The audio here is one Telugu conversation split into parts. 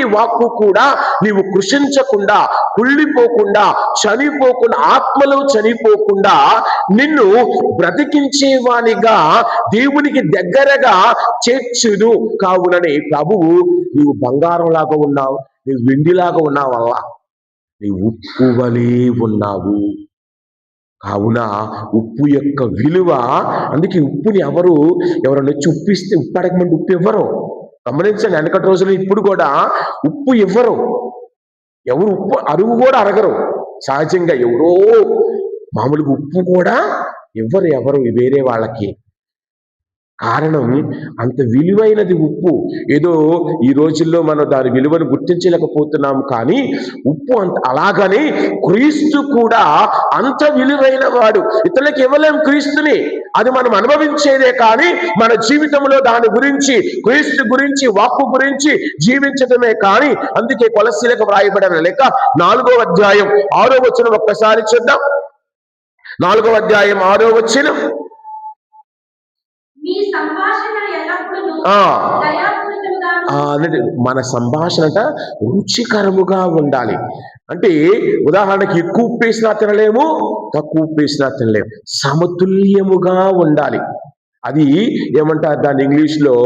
దేవుని వాక్కు కూడా నీవు కృషించకుండా కుళ్ళిపోకుండా చనిపోకుండా ఆత్మలో చనిపోకుండా నిన్ను బ్రతికించేవానిగా దేవునికి దగ్గరగా చేర్చును. కావునని ప్రభువు నీవు బంగారంలాగా ఉన్నావు నీవు వెండిలాగా ఉన్నావల్లా నీ ఉప్పు వలే ఉన్నావు. కావున ఉప్పు యొక్క విలువ అందుకే ఉప్పుని ఎవరు ఎవరైనా వచ్చి ఉప్పిస్తే ఉప్పు అడగమంటే ఉప్పు ఇవ్వరు గమనించండి వెనకటి రోజులు ఇప్పుడు కూడా ఉప్పు ఇవ్వరు ఎవరు ఉప్పు అరువు కూడా అరగరు. సహజంగా ఎవరో మామూలుగా ఉప్పు కూడా ఇవ్వరు ఎవరు వేరే వాళ్ళకి కారణం అంత విలువైనది ఉప్పు. ఏదో ఈ రోజుల్లో మనం దాని విలువను గుర్తించలేకపోతున్నాం కానీ ఉప్పు అంత అలాగని క్రీస్తు కూడా అంత విలువైన వాడు. ఇతరులకు ఇవ్వలేం క్రీస్తుని. అది మనం అనుభవించేదే కానీ మన జీవితంలో దాని గురించి క్రీస్తు గురించి వాక్కు గురించి జీవించడమే కానీ అందుకే కొలసీలకు వ్రాయబడిన లేక నాలుగో అధ్యాయం ఆరో వచ్చిన ఒక్కసారి చూద్దాం. నాలుగో అధ్యాయం ఆరో వచ్చిన సంభాషణ మన సంభాషణట రుచికరముగా ఉండాలి. అంటే ఉదాహరణకి ఎక్కువ ఉప్పు వేసినా తినలేము తక్కువ ఉప్పు వేసినా తినలేము. సమతుల్యముగా ఉండాలి. అది ఏమంటారు దాన్ని ఇంగ్లీష్లో?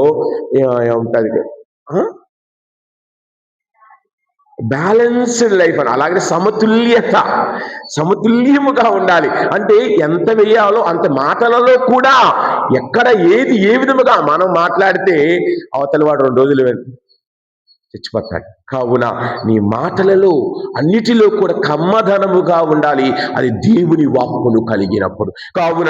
ఏ- ఏమంటారు బ్యాలెన్స్డ్ లైఫ్ అని. అలాగే సమతుల్యత. సమతుల్యముగా ఉండాలి. అంటే ఎంత వేయాలో అంత మాటలలో కూడా ఎక్కడ ఏది ఏ విధముగా మనం మాట్లాడితే అవతల వాడు రెండు రోజులు చచ్చిపోతాడు. కావున నీ మాటలలో అన్నిటిలో కూడా కమ్మధనముగా ఉండాలి. అది దేవుని వాక్కును కలిగినప్పుడు. కావున